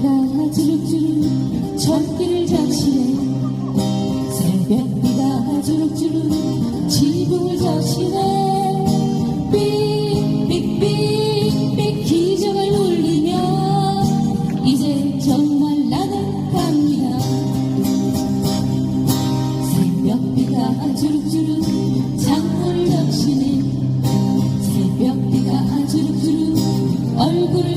주룩주룩 전기를 적시네. 새벽비가 주룩주룩 지붕을 적시네. 삑삑삑삑 기적을 울리며 이제 정말 나는 갑니다. 새벽비가 주룩주룩 창문을 적시네. 새벽비가 주룩주룩 얼굴을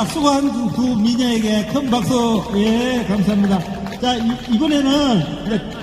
자, 수고한 두 미녀에게 큰 박수, 예, 감사합니다. 자, 이, 번에는